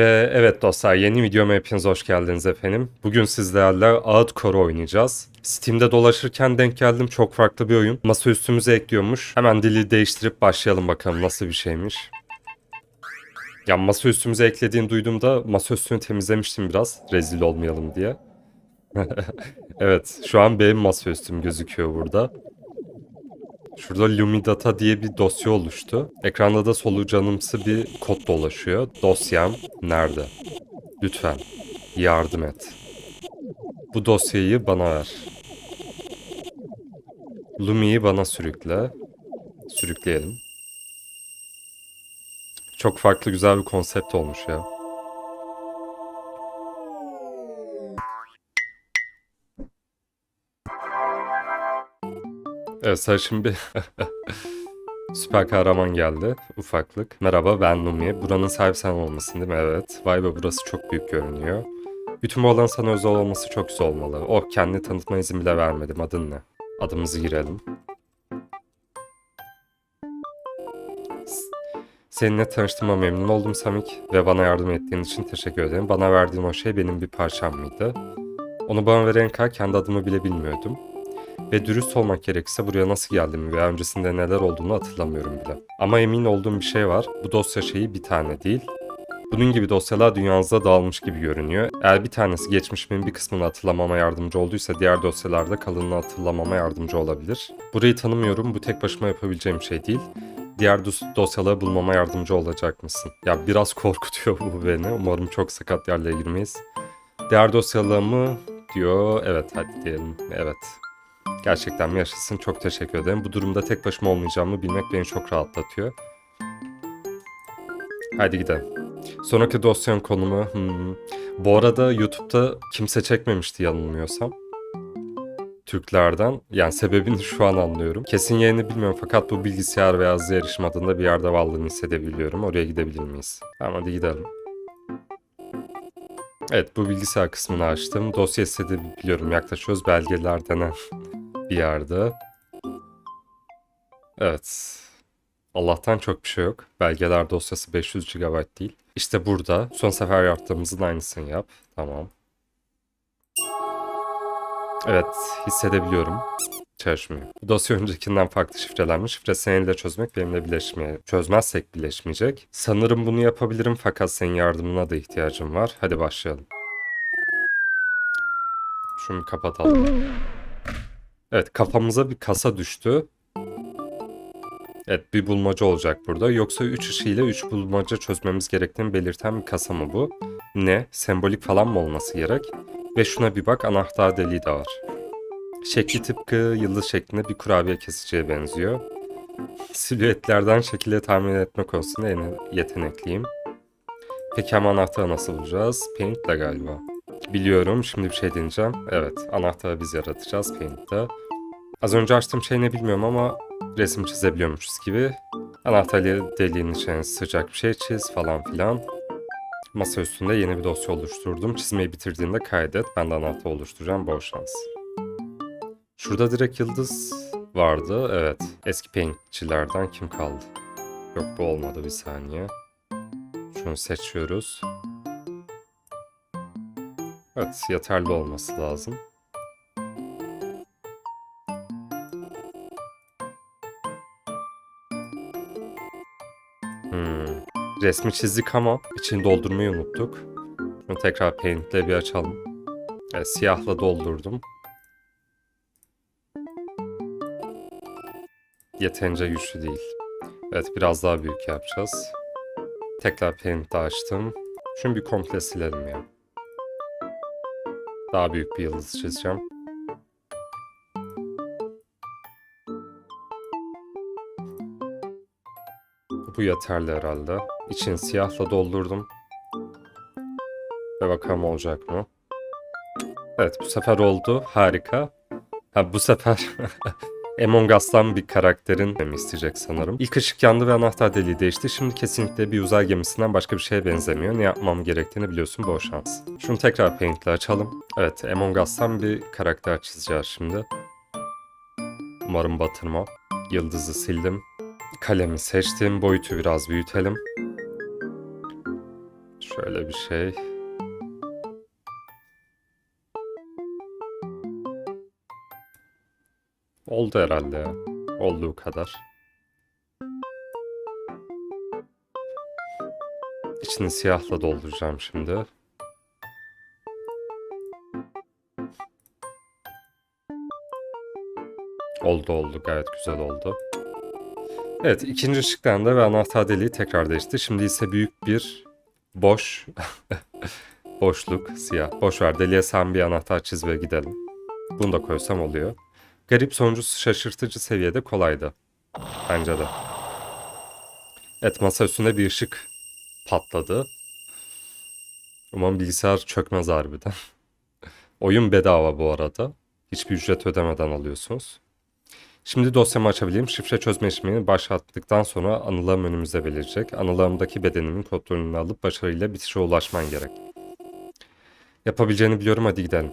Ve evet dostlar yeni videoma hepiniz hoş geldiniz efendim. Bugün sizlerle Ağıt Koru oynayacağız. Steam'de dolaşırken denk geldim çok farklı bir oyun. Masaüstümüze ekliyormuş. Hemen dili değiştirip başlayalım bakalım nasıl bir şeymiş. Ya masaüstümüze eklediğini duyduğumda masaüstünü temizlemiştim biraz rezil olmayalım diye. evet şu an benim masaüstüm gözüküyor burada. Şurada Lumidata diye bir dosya oluştu. Ekranda da solucanımsı bir kod dolaşıyor. Dosyam nerede? Lütfen yardım et. Bu dosyayı bana ver. Lumi'yi bana sürükle. Sürükleyelim. Çok farklı güzel bir konsept olmuş ya. Evet sarışın bir süper kahraman geldi. Ufaklık. Merhaba ben Lumi. Buranın sahibi sen olmasın değil mi? Evet. Vay be burası çok büyük görünüyor. Bütün bu alanın sana özel olması çok güzel olmalı. Oh kendini tanıtma izin bile vermedim. Adın ne? Adımızı girelim. Seninle tanıştığıma memnun oldum Samik ve bana yardım ettiğin için teşekkür ederim. Bana verdiğin o şey benim bir parçam mıydı? Onu bana veren kadar kendi adımı bile bilmiyordum. Ve dürüst olmak gerekirse buraya nasıl geldiğimi veya öncesinde neler olduğunu hatırlamıyorum bile. Ama emin olduğum bir şey var. Bu dosya şeyi bir tane değil. Bunun gibi dosyalar dünyanızda dağılmış gibi görünüyor. Eğer bir tanesi geçmişimin bir kısmını hatırlamama yardımcı olduysa diğer dosyalarda kalanını hatırlamama yardımcı olabilir. Burayı tanımıyorum. Bu tek başıma yapabileceğim şey değil. Diğer dos- dosyaları bulmama yardımcı olacak mısın? Ya biraz korkutuyor bu beni. Umarım çok sakat yerlere girmeyiz. Diğer dosyalarımı diyor. Evet hadi diyelim. Evet. Gerçekten yaşasın çok teşekkür ederim. Bu durumda tek başıma olmayacağımı bilmek beni çok rahatlatıyor. Hadi gidelim. Sonraki dosyanın konumu... hmm. Bu arada YouTube'da kimse çekmemişti yanılmıyorsam. Türklerden. Yani sebebini şu an anlıyorum. Kesin yerini bilmiyorum fakat bu bilgisayar veya hızlı erişim adında bir yerde varlığını hissedebiliyorum. Oraya gidebilir miyiz? Tamam hadi gidelim. Evet bu bilgisayar kısmını açtım. Dosya hissedebiliyorum. Yaklaşıyoruz belgeler denen bir yerde. Evet. Allah'tan çok bir şey yok. Belgeler dosyası 500 GB değil. İşte burada son sefer yaptığımızın aynısını yap. Tamam. Evet hissedebiliyorum. Çalışmıyor. Bu dosya öncekinden farklı şifrelenmiş. Şifre seninle çözmek benimle birleşmeye. Çözmezsek birleşmeyecek. Sanırım bunu yapabilirim fakat senin yardımına da ihtiyacım var. Hadi başlayalım. Şunu kapatalım. Evet kafamıza bir kasa düştü. Evet bir bulmaca olacak burada. Yoksa 3 ışığıyla 3 bulmaca çözmemiz gerektiğini belirten bir kasa mı bu? Ne? Sembolik falan mı olması gerek? Ve şuna bir bak anahtar deliği de var. Şekli tıpkı yıldız şeklinde bir kurabiye kesiciye benziyor. Silüetlerden şekilde tahmin etme konusunda en yetenekliyim. Peki ama anahtarı nasıl bulacağız? Paint'le galiba. Biliyorum şimdi bir şey deneyeceğim. Evet anahtarı biz yaratacağız Paint'te. Az önce açtığım şey ne bilmiyorum ama resim çizebiliyormuşuz gibi. Anahtar deliğinin içine sıcak bir şey çiz falan filan. Masa üstünde yeni bir dosya oluşturdum. Çizmeyi bitirdiğinde kaydet. Ben de anahtar oluşturacağım. Bol şans. Şurada direkt yıldız vardı. Evet. Eski paintçilerden kim kaldı? Yok bu olmadı bir saniye. Şunu seçiyoruz. Evet yeterli olması lazım. Hmm. Resmi çizdik ama içini doldurmayı unuttuk. Şunu tekrar Paint'le bir açalım. Evet, siyahla doldurdum. Yeterince güçlü değil. Evet biraz daha büyük yapacağız. Tekrar Paint'le açtım. Şunu bir komple silelim ya. Daha büyük bir yıldız çizeceğim. Bu yeterli herhalde. İçini siyahla doldurdum. Ve bakalım olacak mı? Evet bu sefer oldu. Harika. Ha, bu sefer Among Us'tan bir karakterin mi isteyecek sanırım. İlk ışık yandı ve anahtar deliği değişti. Şimdi kesinlikle bir uzay gemisinden başka bir şeye benzemiyor. Ne yapmam gerektiğini biliyorsun bol şans. Şunu tekrar Paint'le açalım. Evet Among Us'tan bir karakter çizeceğiz şimdi. Umarım batırmam. Yıldızı sildim. Kalemi seçtim. Boyutu biraz büyütelim. Şöyle bir şey. Oldu herhalde. Olduğu kadar. İçini siyahla dolduracağım şimdi. Oldu oldu gayet güzel oldu. Evet ikinci ışıklarında ve anahtar deliği tekrar değişti. Şimdi ise büyük bir boş boşluk siyah. Boş ver deliğe sen bir anahtar çiz ve gidelim. Bunu da koysam oluyor. Garip sonuncusu şaşırtıcı seviyede kolaydı. Bence de. Evet masa üstünde bir ışık patladı. Umarım bilgisayar çökmez harbiden. Oyun bedava bu arada. Hiçbir ücret ödemeden alıyorsunuz. Şimdi dosyamı açabileyim. Şifre çözme işlemini başlattıktan sonra anılarım önümüzde belirecek. Anılarımdaki bedenimin kontrolünü alıp başarıyla bitişe ulaşman gerek. Yapabileceğini biliyorum hadi gidelim.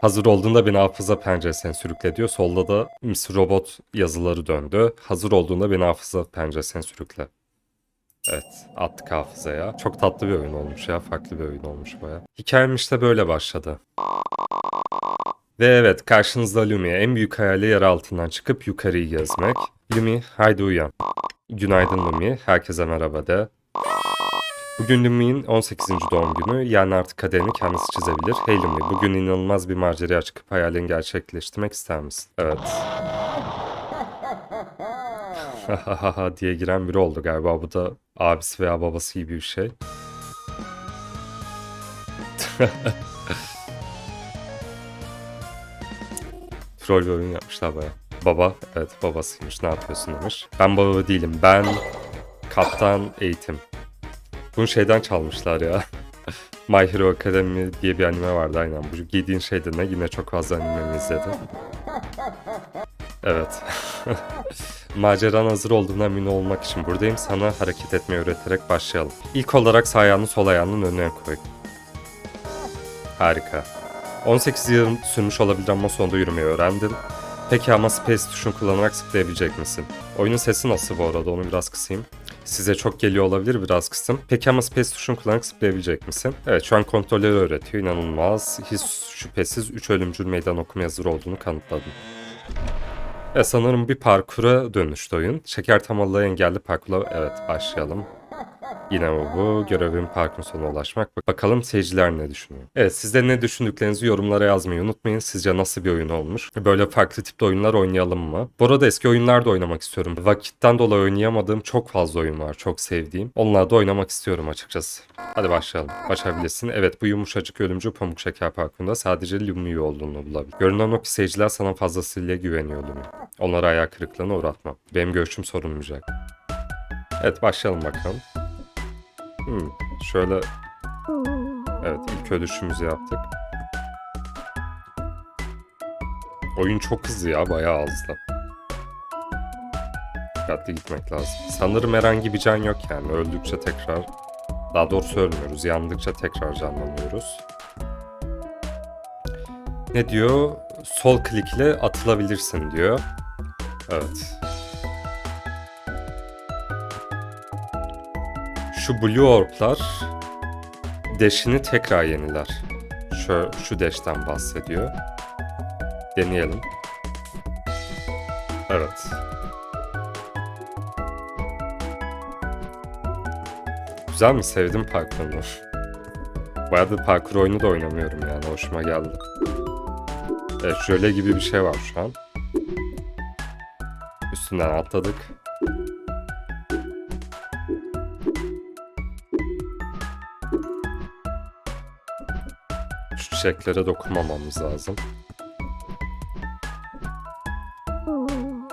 Hazır olduğunda beni hafıza penceresine sürükle diyor. Solda da Miss Robot yazıları döndü. Hazır olduğunda beni hafıza penceresine sürükle. Evet attık hafızaya. Çok tatlı bir oyun olmuş ya. Farklı bir oyun olmuş baya. Hikayem işte böyle başladı. Ve evet karşınızda Lumi. En büyük hayali yer altından çıkıp yukarıyı gezmek. Lumi haydi uyan. Günaydın Lumi. Herkese merhaba de. Bugün Lumi'nin 18. doğum günü. Yani artık kaderini kendisi çizebilir. Hey Lumi bugün inanılmaz bir maceraya çıkıp hayalini gerçekleştirmek ister misin? Evet. diye giren biri oldu galiba. Bu da abisi veya babası gibi bir şey. Troll bir oyun yapmışlar baya. Baba, evet babasıymış ne yapıyorsun demiş. Ben baba değilim, ben kaptan eğitim. Bunu şeyden çalmışlar ya. My Hero Academy diye bir anime vardı aynen. Bu giydiğin şey de ne? Yine çok fazla animemi izledim. Evet. Maceran hazır olduğuna emin olmak için buradayım. Sana hareket etmeyi öğreterek başlayalım. İlk olarak sağ ayağını sol ayağının önüne koy. Harika. 18 yıl sürmüş olabilir ama sonunda yürümeyi öğrendin. Peki ama space tuşunu kullanarak zıplayabilecek misin? Oyunun sesi nasıl bu arada onu biraz kısayım. Size çok geliyor olabilir biraz kısım. Peki ama space tuşunu kullanarak zıplayabilecek misin? Evet şu an kontrolleri öğretiyor inanılmaz. Hiç şüphesiz 3 ölümcül meydan okuma hazır olduğunu kanıtladın. E sanırım bir parkura dönüştü oyun. Şeker tamalı engelli parkura evet başlayalım. Yine bu, bu görevin parkın sonuna ulaşmak. Bak- Bakalım seyirciler ne düşünüyor. Evet siz de ne düşündüklerinizi yorumlara yazmayı unutmayın. Sizce nasıl bir oyun olmuş? Böyle farklı tipte oyunlar oynayalım mı? Bu arada eski oyunlar da oynamak istiyorum. Vakitten dolayı oynayamadığım çok fazla oyun var. Çok sevdiğim. Onları da oynamak istiyorum açıkçası. Hadi başlayalım. Başarabilirsin. Evet bu yumuşacık ölümcül pamuk şeker parkında sadece Lumi'yi olduğunu bulabilir. Görünen o ki seyirciler sana fazlasıyla güveniyor Lumi. Onları ayağı kırıklığına uğratma. Benim görüşüm sorulmayacak. Evet başlayalım bakalım. Hmm, şöyle... Evet ilk ölüşümüzü yaptık. Oyun çok hızlı ya bayağı hızlı. Dikkatli gitmek lazım. Sanırım herhangi bir can yok yani. Öldükçe tekrar... Daha doğrusu ölmüyoruz. Yandıkça tekrar canlanıyoruz. Ne diyor? Sol klik ile atılabilirsin diyor. Evet. Şu Blue Orb'lar deşini tekrar yeniler. Şu, şu deşten bahsediyor. Deneyelim. Evet. Güzel mi? Sevdim parkurunu. Bayağıdır parkur oyunu da oynamıyorum yani. Hoşuma geldi. Evet şöyle gibi bir şey var şu an. Üstünden atladık. Çiçeklere dokunmamamız lazım.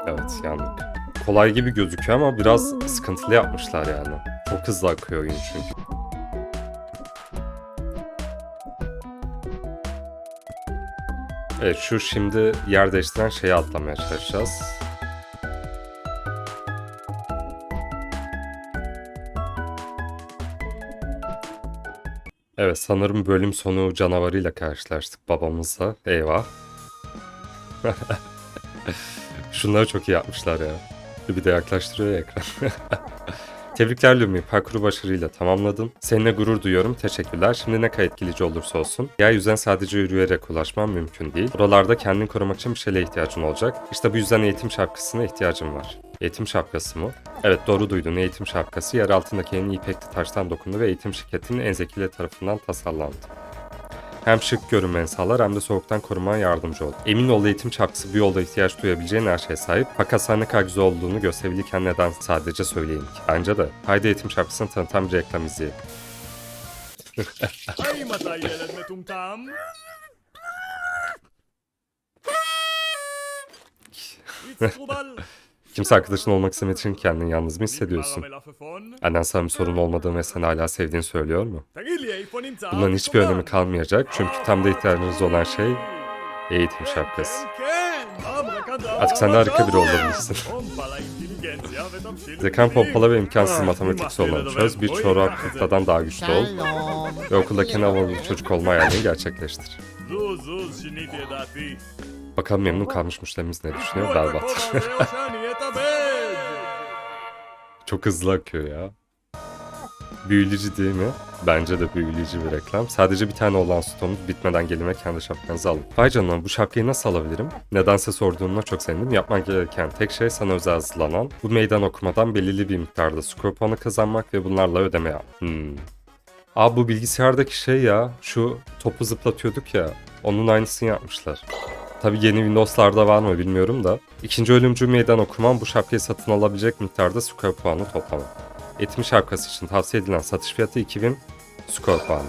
Evet yandık. Kolay gibi gözüküyor ama biraz sıkıntılı yapmışlar yani. Çok hızlı akıyor oyun çünkü. Evet şu şimdi yer değiştiren şeyi atlamaya çalışacağız. Sanırım bölüm sonu canavarıyla karşılaştık babamızla. Eyvah. Şunları çok iyi yapmışlar ya. Bir de yaklaştırıyor ya ekran. Tebrikler Lumi, parkuru başarıyla tamamladın. Seninle gurur duyuyorum, teşekkürler. Şimdi ne kadar etkileyici olursa olsun. Yeryüzüne sadece yürüyerek ulaşman mümkün değil. Buralarda kendini korumak için bir şeyle ihtiyacın olacak. İşte bu yüzden eğitim şapkasına ihtiyacım var. Eğitim şapkası mı? Evet doğru duydun. Eğitim şapkası yer altındaki en ipekli taştan dokundu ve eğitim şirketinin en zekileri tarafından tasarlandı. Hem şık görünmeni sağlar hem de soğuktan korumaya yardımcı olur. Emin ol eğitim şapkası bir yolda ihtiyaç duyabileceğin her şeye sahip. Fakat ne kadar güzel olduğunu gösterebilirken neden sadece söyleyeyim ki? Bence de. Haydi eğitim şapkasını tanıtan bir reklam izleyelim. Kimse arkadaşın olmak istemediği için kendini yalnız mı hissediyorsun? Annen sana bir sorun olmadığını ve seni hala sevdiğini söylüyor mu? Bunların hiçbir önemi kalmayacak çünkü tam da ihtiyacınız olan şey eğitim şapkası. Artık sen de harika biri olabilirsin. Zekan pompala ve imkansız matematik sorularını çöz, bir çorap çoraklıktadan daha güçlü ol ve okuldaki en çocuk olma hayalini gerçekleştir. Bakalım memnun kalmış müşterimiz ne düşünüyor? Berbat. Çok hızlı akıyor ya. Büyüleyici değil mi? Bence de büyüleyici bir reklam. Sadece bir tane olan stoğumuz bitmeden gelime kendi şapkanızı alın. Vay canına bu şapkayı nasıl alabilirim? Nedense sorduğumda çok sevindim. Yapman gereken tek şey sana özel hazırlanan bu meydan okumadan belirli bir miktarda skorponu kazanmak ve bunlarla ödeme yap. Hmm. Aa bu bilgisayardaki şey ya şu topu zıplatıyorduk ya onun aynısını yapmışlar. Tabi yeni Windows'larda var mı bilmiyorum da. İkinci ölümcül meydan okuman bu şapkayı satın alabilecek miktarda skor puanı toplamak. Eğitim şapkası için tavsiye edilen satış fiyatı 2000 skor puanı.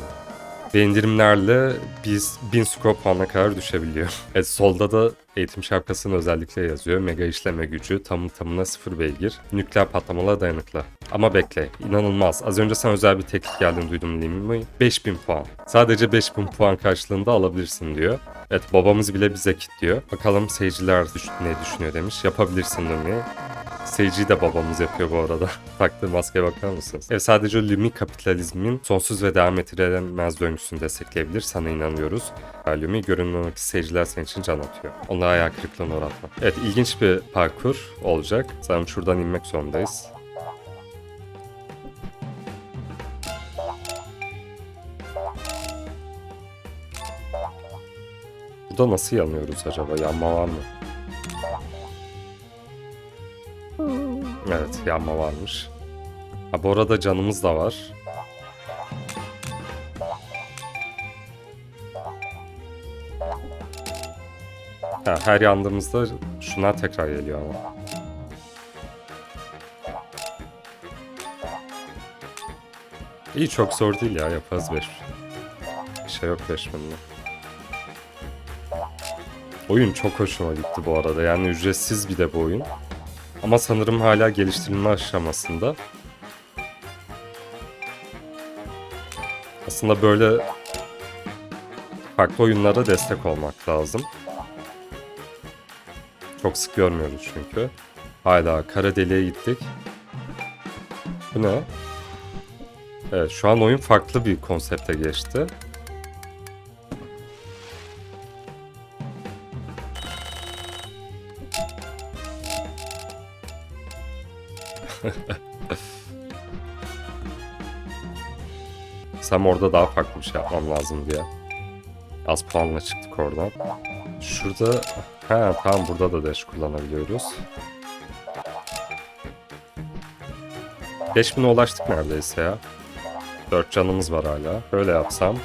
Ve indirimlerle biz 1000 skor puanına kadar düşebiliyor. Evet, solda da eğitim şapkasının özellikle yazıyor. Mega işleme gücü, tamı tamına sıfır beygir, nükleer patlamalara dayanıklı. Ama bekle, inanılmaz. Az önce sana özel bir teklif geldiğini duydum değil mi? 5000 puan. Sadece 5000 puan karşılığında alabilirsin diyor. Evet babamız bile bize kilitliyor. Bakalım seyirciler ne düşünüyor demiş. Yapabilirsin Lumi. Seyirciyi de babamız yapıyor bu arada. Taktığı maskeye bakar mısınız? Evet sadece Lumi kapitalizmin sonsuz ve devam ettirilemez döngüsünü destekleyebilir. Sana inanıyoruz. Lumi görünmemek seyirciler senin için can atıyor. Onları hayal kırıklığına uğratma. Evet ilginç bir parkur olacak. Sanırım şuradan inmek zorundayız. Burada nasıl yanıyoruz acaba? Yanma var mı? Evet yanma varmış. Ha bu arada canımız da var. Ha, her yandığımızda şunlar tekrar geliyor ama. İyi çok zor değil ya yaparız 5. Bir şey yok 5 binde. Oyun çok hoşuma gitti bu arada. Yani ücretsiz bir de bu oyun. Ama sanırım hala geliştirilme aşamasında. Aslında böyle farklı oyunlara destek olmak lazım. Çok sık görmüyoruz çünkü. Hala kara deliğe gittik. Bu ne? Evet şu an oyun farklı bir konsepte geçti. Sam orada daha farklı bir şey yapmam lazım diye. Az puanla çıktık oradan. Şurada... Ha tamam burada da dash kullanabiliyoruz. 5000'e ulaştık neredeyse ya. 4 canımız var hala. Böyle yapsam.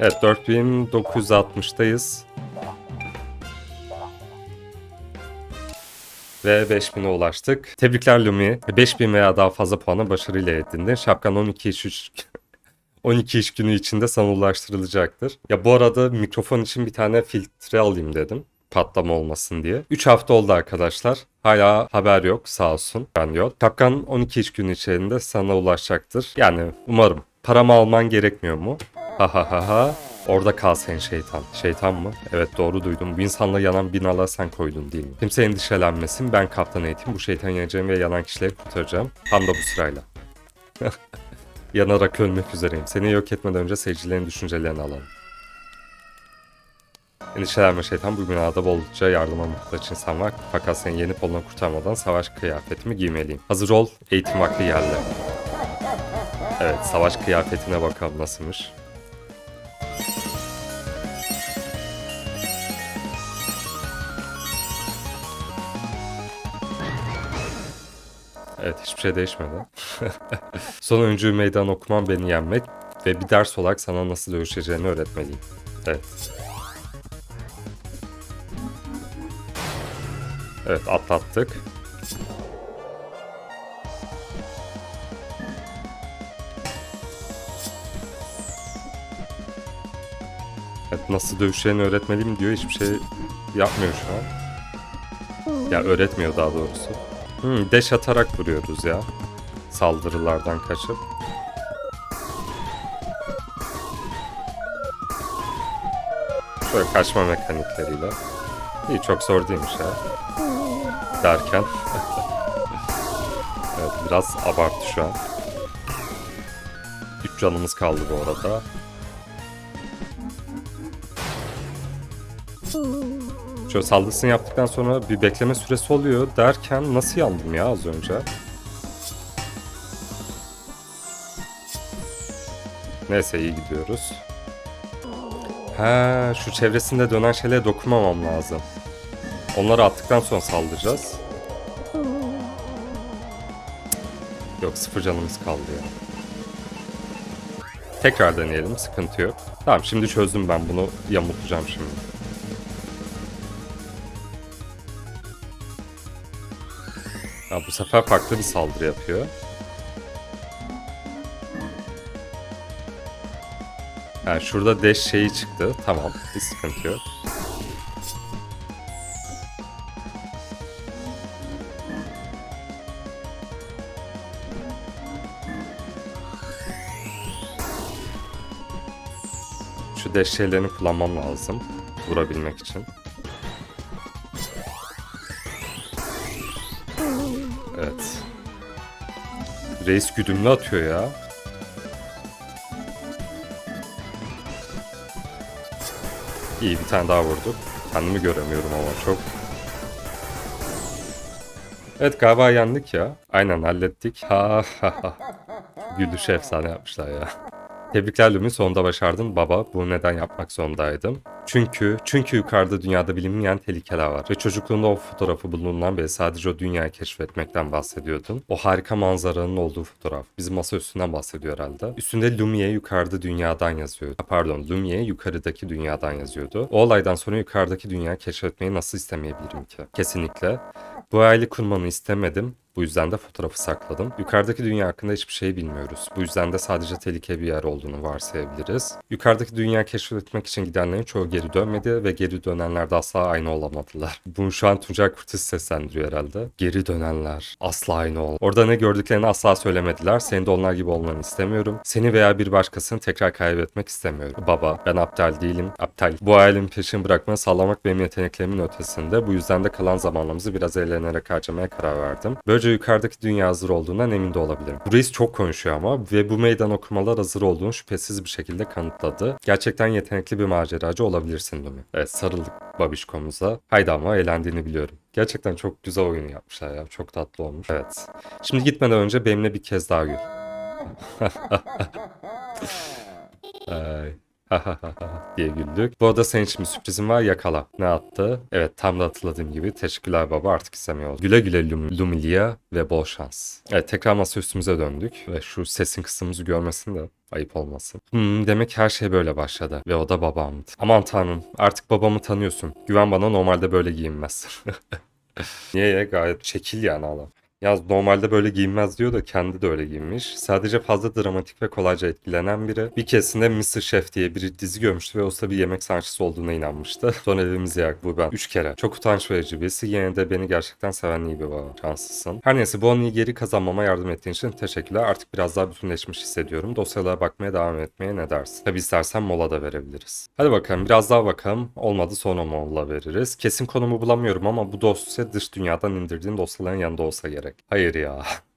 Evet 4960'dayız. Ve 5000'e ulaştık. Tebrikler Lumi. 5000 veya daha fazla puanı başarıyla edindin. Şapkan 12 iş 3 12 iş günü içinde sana ulaştırılacaktır. Ya bu arada mikrofon için bir tane filtre alayım dedim. Patlama olmasın diye. 3 hafta oldu arkadaşlar. Hala haber yok sağ olsun. Ben yok. Şapkan 12 iş günü içerisinde sana ulaşacaktır. Yani umarım. Paramı alman gerekmiyor mu? Ha ha ha ha. Orada kal sen şeytan. Şeytan mı? Evet doğru duydum. Bu insanla yanan binalar sen koydun değil mi? Kimse endişelenmesin. Ben kaptan eğitim. Bu şeytan yeneceğim ve yanan kişileri kurtaracağım. Tam da bu sırayla. Yanarak ölmek üzereyim. Seni yok etmeden önce seyircilerin düşüncelerini alalım. Endişelenme şeytan bu binada bolca yardıma muhtaç insan var. Fakat seni yenip ondan kurtarmadan savaş kıyafetimi giymeliyim. Hazır ol, eğitim vakti geldi. Evet, savaş kıyafetine bakalım nasılmış. Evet, hiçbir şey değişmedi. Son öncü meydan okuman beni yenmek ve bir ders olarak sana nasıl dövüşeceğini öğretmeliyim. Evet. Evet atlattık. Evet, nasıl dövüşeceğini öğretmeliyim diyor. Hiçbir şey yapmıyor şu an. Ya öğretmiyor daha doğrusu. Hmm, deş atarak vuruyoruz ya. Saldırılardan kaçıp. Şöyle kaçma mekanikleriyle. İyi çok zor değilmiş ya. Derken. evet biraz abartı şu an. 3 canımız kaldı bu arada. Şöyle saldırısını yaptıktan sonra bir bekleme süresi oluyor derken nasıl yandım ya az önce? Neyse iyi gidiyoruz. Ha, şu çevresinde dönen şeylere dokunmamam lazım. Onları attıktan sonra saldıracağız. Yok sıfır canımız kaldı ya. Tekrar deneyelim sıkıntı yok. Tamam şimdi çözdüm ben bunu yamultacağım şimdi. Ha, bu sefer farklı bir saldırı yapıyor. Ha, şurada dash şeyi çıktı. Tamam bir sıkıntı yok. Şu dash şeylerini kullanmam lazım. Vurabilmek için. Evet. Reis güdümlü atıyor ya. İyi bir tane daha vurduk. Kendimi göremiyorum ama çok. Evet galiba yendik ya. Aynen hallettik. Ha ha ha. Gülüşü efsane yapmışlar ya. Tebrikler Lumi sonunda başardın baba. Bunu neden yapmak zorundaydım? Çünkü, çünkü yukarıda dünyada bilinmeyen tehlikeler var. Ve çocukluğunda o fotoğrafı bulunduğundan beri sadece o dünyayı keşfetmekten bahsediyordun. O harika manzaranın olduğu fotoğraf. Bizim masa üstünden bahsediyor herhalde. Üstünde Lumiye yukarıda dünyadan yazıyordu. Pardon, Lumiye yukarıdaki dünyadan yazıyordu. O olaydan sonra yukarıdaki dünyayı keşfetmeyi nasıl istemeyebilirim ki? Kesinlikle. Bu hayali kurmanı istemedim. Bu yüzden de fotoğrafı sakladım. Yukarıdaki dünya hakkında hiçbir şey bilmiyoruz. Bu yüzden de sadece tehlikeli bir yer olduğunu varsayabiliriz. Yukarıdaki dünya keşfetmek için gidenlerin çoğu geri dönmedi ve geri dönenler de asla aynı olamadılar. Bunu şu an Tuncay Kurtiz seslendiriyor herhalde. Geri dönenler asla aynı ol. Orada ne gördüklerini asla söylemediler. Senin de onlar gibi olmanı istemiyorum. Seni veya bir başkasını tekrar kaybetmek istemiyorum. Baba, ben aptal değilim. Aptal. Bu hayalin peşini bırakmayı sağlamak benim yeteneklerimin ötesinde. Bu yüzden de kalan zamanlarımızı biraz eğlenerek harcamaya karar verdim. Böylece yukarıdaki dünya hazır olduğundan emin de olabilirim. Reis çok konuşuyor ama ve bu meydan okumalar hazır olduğunu şüphesiz bir şekilde kanıtladı. Gerçekten yetenekli bir maceracı olabilirsin Lumi. Evet sarıldık babişkomuza. Haydi ama eğlendiğini biliyorum. Gerçekten çok güzel oyun yapmışlar ya. Çok tatlı olmuş. Evet. Şimdi gitmeden önce benimle bir kez daha gül. Ay. diye güldük. Bu arada senin için bir sürprizim var yakala. Ne attı? Evet tam da hatırladığım gibi. Teşekkürler baba artık istemiyoruz. Güle güle Lum- Lumilia ve bol şans. Evet tekrar masa üstümüze döndük. Ve şu sesin kısmımızı görmesin de ayıp olmasın. Hmm, demek her şey böyle başladı. Ve o da babamdı. Aman tanrım artık babamı tanıyorsun. Güven bana normalde böyle giyinmez. Niye ya gayet şekil yani adam. Ya normalde böyle giyinmez diyor da kendi de öyle giyinmiş. Sadece fazla dramatik ve kolayca etkilenen biri. Bir keresinde Mr. Chef diye bir dizi görmüştü ve o bir yemek sanatçısı olduğuna inanmıştı. Sonra evimize yak bu ben. Üç kere. Çok utanç verici birisi. Yine de beni gerçekten seven iyi bir baba. Şanslısın. Her neyse bu anıyı geri kazanmama yardım ettiğin için teşekkürler. Artık biraz daha bütünleşmiş hissediyorum. Dosyalara bakmaya devam etmeye ne dersin? Tabi istersen mola da verebiliriz. Hadi bakalım biraz daha bakalım. Olmadı sonra mola veririz. Kesin konumu bulamıyorum ama bu dosya dış dünyadan indirdiğim dosyaların yanında olsa gerek. Hayır ya.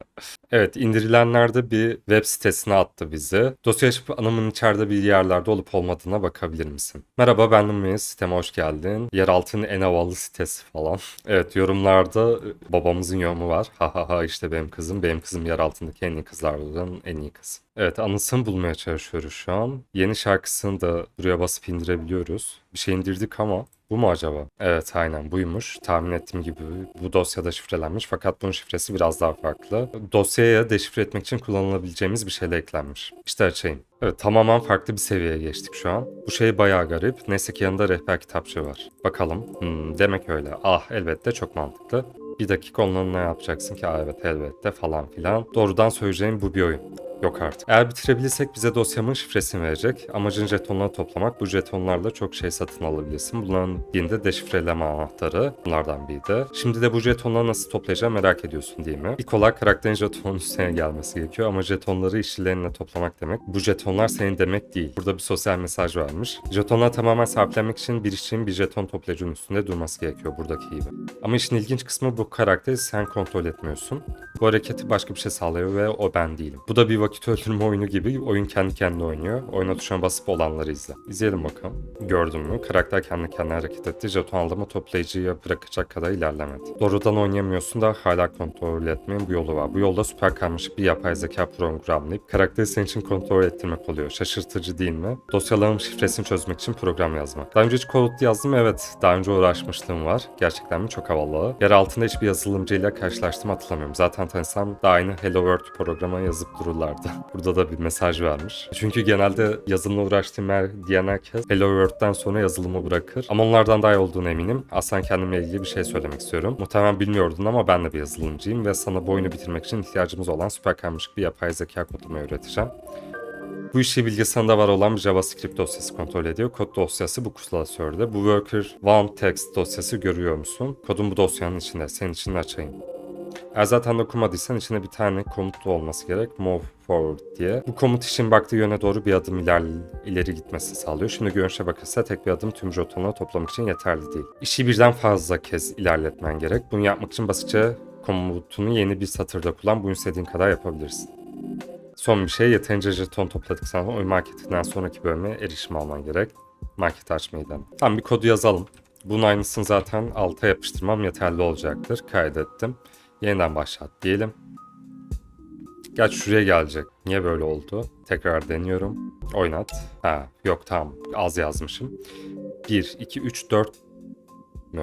Evet indirilenlerde bir web sitesine attı bizi. Dosya açıp anımın içeride bir yerlerde olup olmadığına bakabilir misin? Merhaba ben Lumiz siteme hoş geldin. Yeraltının en havalı sitesi falan. Evet yorumlarda e, babamızın yorumu var. Ha ha ha işte benim kızım. Benim kızım yer altındaki en iyi kızlardan en iyi kız. Evet anısını bulmaya çalışıyoruz şu an. Yeni şarkısını da buraya basıp indirebiliyoruz. Bir şey indirdik ama bu mu acaba? Evet aynen buymuş. Tahmin ettiğim gibi bu dosyada şifrelenmiş fakat bunun şifresi biraz daha farklı. Dosyaya deşifre etmek için kullanılabileceğimiz bir şeyle eklenmiş. İşte açayım. Evet tamamen farklı bir seviyeye geçtik şu an. Bu şey bayağı garip. Neyse ki yanında rehber kitapçığı var. Bakalım. Hmm, demek öyle. Ah elbette çok mantıklı. Bir dakika onunla ne yapacaksın ki? Aa, evet elbette falan filan. Doğrudan söyleyeceğim bu bir oyun. Yok artık. Eğer bitirebilirsek bize dosyamın şifresini verecek. Amacın jetonları toplamak. Bu jetonlarla çok şey satın alabilirsin. Bunların birinde deşifreleme anahtarı. Bunlardan biri de. Şimdi de bu jetonları nasıl toplayacağım merak ediyorsun değil mi? İlk olarak karakterin jetonun üstüne gelmesi gerekiyor ama jetonları işçilerinle toplamak demek. Bu jetonlar senin demek değil. Burada bir sosyal mesaj varmış. Jetonları tamamen sahiplenmek için bir işçinin bir jeton toplayıcının üstünde durması gerekiyor buradaki gibi. Ama işin ilginç kısmı bu karakteri sen kontrol etmiyorsun. Bu hareketi başka bir şey sağlıyor ve o ben değilim. Bu da bir vakit öldürme oyunu gibi oyun kendi kendine oynuyor. Oyuna tuşuna basıp olanları izle. İzleyelim bakalım. Gördün mü? Karakter kendi kendine hareket etti. Jeton aldığımı toplayıcıya bırakacak kadar ilerlemedi. Doğrudan oynayamıyorsun da hala kontrol etmeyin bu yolu var. Bu yolda süper karmaşık bir yapay zeka programlayıp karakteri senin için kontrol ettirmek oluyor. Şaşırtıcı değil mi? Dosyaların şifresini çözmek için program yazmak. Daha önce hiç kod yazdım evet. Daha önce uğraşmışlığım var. Gerçekten mi? Çok havalı. Yer altında hiçbir yazılımcıyla karşılaştım hatırlamıyorum. Zaten tanısam da aynı Hello World programa yazıp dururlardı. Burada da bir mesaj vermiş. Çünkü genelde yazılımla uğraştığım her, diyen herkes Hello World'den sonra yazılımı bırakır. Ama onlardan daha iyi olduğuna eminim. Aslen kendimle ilgili bir şey söylemek istiyorum. Muhtemelen bilmiyordun ama ben de bir yazılımcıyım ve sana bu oyunu bitirmek için ihtiyacımız olan süper karmaşık bir yapay zeka kodlamayı öğreteceğim. Bu işi bilgisayarında var olan bir JavaScript dosyası kontrol ediyor. Kod dosyası bu klasörde. Bu worker one text dosyası görüyor musun? Kodun bu dosyanın içinde. Senin için açayım. Eğer zaten okumadıysan içinde bir tane komut da olması gerek. Move forward diye. Bu komut işin baktığı yöne doğru bir adım iler, ileri gitmesi sağlıyor. Şimdi görünüşe bakılsa tek bir adım tüm jetonları toplamak için yeterli değil. İşi birden fazla kez ilerletmen gerek. Bunu yapmak için basitçe komutunu yeni bir satırda kullan. Bunu istediğin kadar yapabilirsin. Son bir şey yeterince jeton topladıktan sonra oyun marketinden sonraki bölüme erişim alman gerek. Market açmayı dene. Tamam bir kodu yazalım. Bunun aynısını zaten alta yapıştırmam yeterli olacaktır. Kaydettim. Yeniden başlat diyelim. Gerçi şuraya gelecek. Niye böyle oldu? Tekrar deniyorum. Oynat. Ha yok tamam az yazmışım. 1, 2, 3, 4 mü?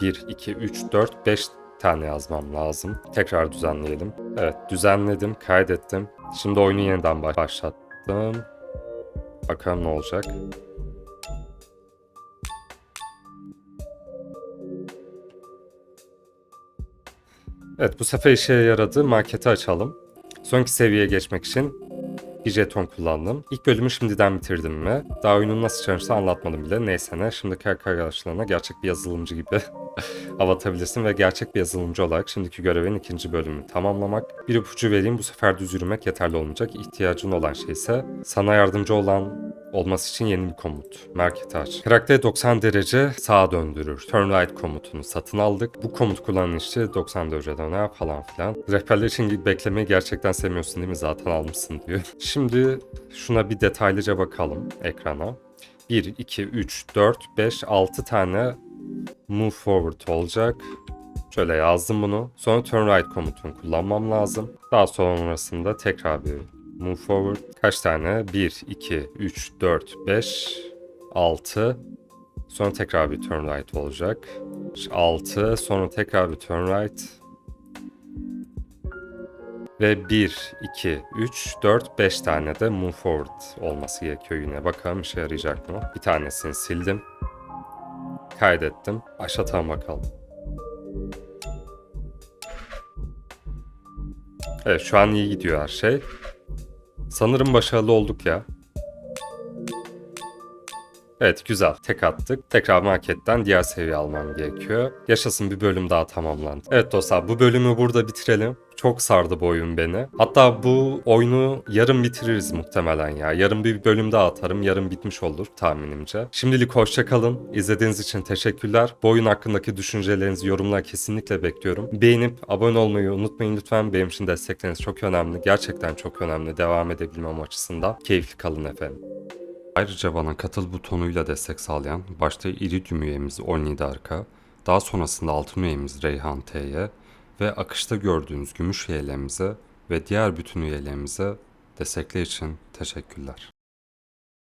1, 2, 3, 4, 5 tane yazmam lazım. Tekrar düzenleyelim. Evet düzenledim, kaydettim. Şimdi oyunu yeniden başlattım. Bakalım ne olacak. Evet bu sefer işe yaradı. Marketi açalım. Sonraki seviyeye geçmek için bir jeton kullandım. İlk bölümü şimdiden bitirdim mi? Daha oyunun nasıl çalıştığını anlatmadım bile. Neyse ne. Şimdiki arkadaşlarına gerçek bir yazılımcı gibi avatabilirsin ve gerçek bir yazılımcı olarak şimdiki görevin ikinci bölümünü tamamlamak. Bir ipucu vereyim bu sefer düz yürümek yeterli olmayacak. İhtiyacın olan şey ise sana yardımcı olan olması için yeni bir komut. Market aç. Karakteri 90 derece sağa döndürür. Turn right komutunu satın aldık. Bu komut kullanıcı 90 derece döner falan filan. Rehberler için beklemeyi gerçekten sevmiyorsun değil mi? Zaten almışsın diyor. Şimdi şuna bir detaylıca bakalım ekrana. 1, 2, 3, 4, 5, 6 tane move forward olacak. Şöyle yazdım bunu. Sonra turn right komutunu kullanmam lazım. Daha sonrasında tekrar bir move forward. Kaç tane? 1, 2, 3, 4, 5, 6. Sonra tekrar bir turn right olacak. 6. Sonra tekrar bir turn right. Ve 1, 2, 3, 4, 5 tane de move forward olması gerekiyor yine. Bakalım işe yarayacak mı? Bir tanesini sildim. Kaydettim. Aşağıdan bakalım. Evet şu an iyi gidiyor her şey. Sanırım başarılı olduk ya. Evet güzel. Tek attık. Tekrar marketten diğer seviye almam gerekiyor. Yaşasın bir bölüm daha tamamlandı. Evet dostlar bu bölümü burada bitirelim. Çok sardı bu oyun beni. Hatta bu oyunu yarın bitiririz muhtemelen ya. Yarın bir bölüm daha atarım. Yarın bitmiş olur tahminimce. Şimdilik hoşça kalın. İzlediğiniz için teşekkürler. Bu oyun hakkındaki düşüncelerinizi yorumlar kesinlikle bekliyorum. Beğenip abone olmayı unutmayın lütfen. Benim için destekleriniz çok önemli. Gerçekten çok önemli. Devam edebilmem açısından. Keyifli kalın efendim. Ayrıca bana katıl butonuyla destek sağlayan başta İridium üyemiz Olnida Arka, daha sonrasında altın üyemiz Reyhan T'ye ve akışta gördüğünüz gümüş üyelerimize ve diğer bütün üyelerimize destekler için teşekkürler.